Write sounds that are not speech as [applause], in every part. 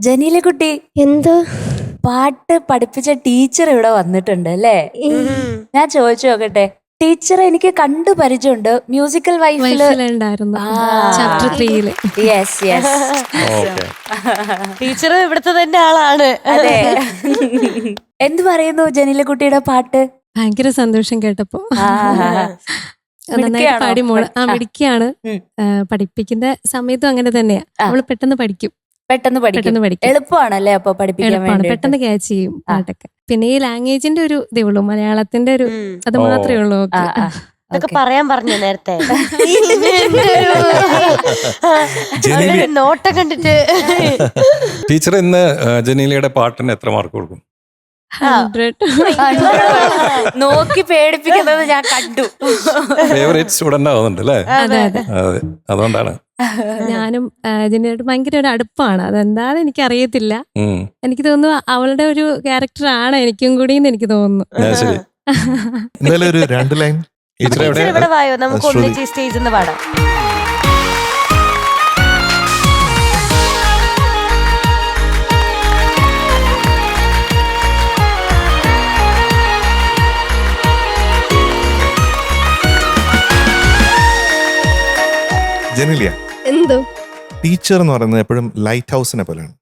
ജനീല കുട്ടി എന്തോ? പാട്ട് പഠിപ്പിച്ച ടീച്ചർ ഇവിടെ വന്നിട്ടുണ്ട് അല്ലേ? ഞാൻ ചോദിച്ചു നോക്കട്ടെ ടീച്ചർ എനിക്ക് കണ്ടു പരിചയമുണ്ട്. മ്യൂസിക്കൽ വൈഫിൽ വൈഫിലുണ്ടായിരുന്നു. ചാപ്റ്റർ ത്രീയിൽ യെസ് യെസ് ഓക്കെ ടീച്ചർ ഇവിടുത്തെ തന്നെ ആളാണ്. അതെ. എന്ത് പറയുന്നു ജനീല കുട്ടിയുടെ പാട്ട്? ഭയങ്കര സന്തോഷം കേട്ടപ്പോ. ആഹാ. പാടി മോൾ. ആ. മിടിക്കാണ് പഠിപ്പിക്കുന്ന സമയത്തും അങ്ങനെ തന്നെയാ. അവൾ പെട്ടെന്ന് പഠിക്കും. പെട്ടെന്ന് പഠിക്കും. പെട്ടെന്ന് പഠിക്കും. എളുപ്പമാണല്ലേ അപ്പൊ പഠിപ്പിക്കാൻ എളുപ്പമാണ്. വേണ്ടി പെട്ടെന്ന് ക്യാച്ച് ചെയ്യും പാട്ടൊക്കെ. പിന്നെ ഈ ലാംഗ്വേജിന്റെ ഒരു ഇതേ ഉള്ളൂ മലയാളത്തിന്റെ ഒരു ഉം. അത് ഓ. മാത്രമേ ഉള്ളൂ ഓക്കെ ഇതൊക്കെ Okay. പറയാൻ പറഞ്ഞു നേരത്തെ. [laughs] ജനീലി- അവരുടെ നോട്ടം കണ്ടിട്ട്. ടീച്ചർ ഇന്ന് ആ, ജനീലയുടെ പാട്ടിന് എത്ര മാർക്ക് കൊടുക്കും? ഹൺഡ്രഡ് [laughs] നോക്കി പേടിപ്പിക്കുന്നത് ഞാൻ കണ്ടു. ഫേവറേറ്റ് സ്റ്റുഡന്റ് ആവുന്നുണ്ട് അല്ലേ? അതെ. അതെ അതെ. അതുകൊണ്ടാണ്. ഞാനും ഇതിനോട് ഭയങ്കര ഒരു അടുപ്പാണ്. അതെന്താണ് എനിക്ക് അറിയത്തില്ല എനിക്ക് തോന്നുന്നു അവളുടെ ഒരു ക്യാരക്ടർ ആണ് എനിക്കും കൂടി എന്ന് എനിക്ക് തോന്നുന്നു. എന്തായാലും ഒരു രണ്ട് ലൈൻ വായോ? നമുക്ക് ഒന്നിച്ച് സ്റ്റേജിൽ നിന്ന് പാടാം. ജനിലിയ. എന്തോ? ടീച്ചർ എന്ന് പറയുന്നത് എപ്പോഴും ലൈറ്റ് ഹൗസിനെ പോലെയാണ്.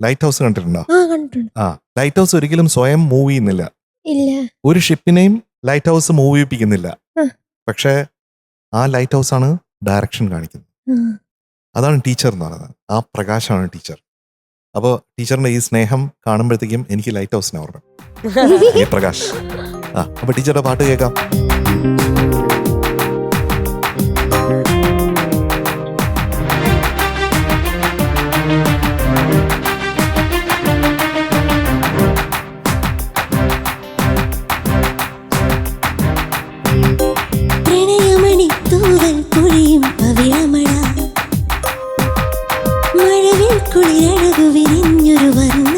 ലൈറ്റ് ഹൗസ് കണ്ടിട്ടുണ്ടോ? ആ കണ്ടിട്ടുണ്ട്. ആ ലൈറ്റ് ഹൗസ് ഒരിക്കലും സ്വയം മൂവ് ചെയ്യുന്നില്ല. ഇല്ല. ഒരു ഷിപ്പിനെയും ലൈറ്റ് ഹൗസ് മൂവ് ചെയ്യിപ്പിക്കുന്നില്ല ആ. പക്ഷേ ആ ലൈറ്റ് ഹൗസ് ആണ് ഡയറക്ഷൻ കാണിക്കുന്നത്. ആ. അതാണ് ടീച്ചർ എന്ന് പറയുന്നത്. ആ പ്രകാശമാണ് ടീച്ചർ അപ്പോൾ ടീച്ചറിന്റെ ഈ സ്നേഹം കാണുമ്പോഴത്തേക്കും എനിക്ക് ലൈറ്റ് ഹൗസിനെ ഓർമ്മ [laughs] പ്രകാശ്. ആ അപ്പൊ ടീച്ചറുടെ പാട്ട് കേൾക്കാം. മഴവിൽ കുളിരഴകു വിരിഞ്ഞൊരു വർണമഴ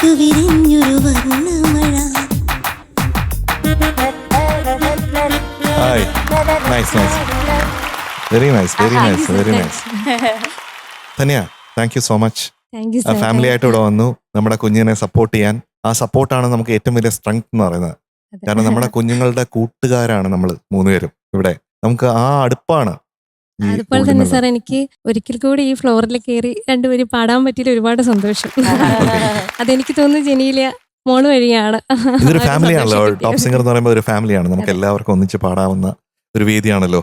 കുളിരഴകു വിരിഞ്ഞൊരു വർണമഴ hi nice nice very nice very nice very nice തന്നെയാ thank you so much family ആയിട്ട് ഇവിടെ വന്നു. നമ്മുടെ കുഞ്ഞിനെ സപ്പോർട്ട് ചെയ്യാൻ. ആ സപ്പോർട്ടാണ് നമുക്ക് ഏറ്റവും വലിയ സ്ട്രെങ്ത് എന്ന് പറയുന്നത്. കാരണം നമ്മുടെ കുഞ്ഞുങ്ങളുടെ കൂട്ടുകാരാണ് നമ്മൾ മൂന്നുപേരും ഇവിടെ. നമുക്ക് ആ അടുപ്പാണ്. അതുപോലെ തന്നെ. സാർ എനിക്ക് ഒരിക്കൽ കൂടി ഈ ഫ്ലോറിൽ കയറി രണ്ടുപേരും പാടാൻ പറ്റിയിൽ ഒരുപാട് സന്തോഷം [laughs] അതെനിക്ക് തോന്നുന്നു ജനീലിയ മോൾ വഴിയാണ് ഇതൊരു [laughs] ഫാമിലിയാണല്ലോ ടോപ് ടോപ്പ്. സിംഗർ എന്ന് പറയുമ്പോൾ ഒരു ഫാമിലിയാണ് നമുക്ക്. എല്ലാവർക്കും ഒന്നിച്ച് പാടാവുന്ന ഒരു വേദിയാണല്ലോ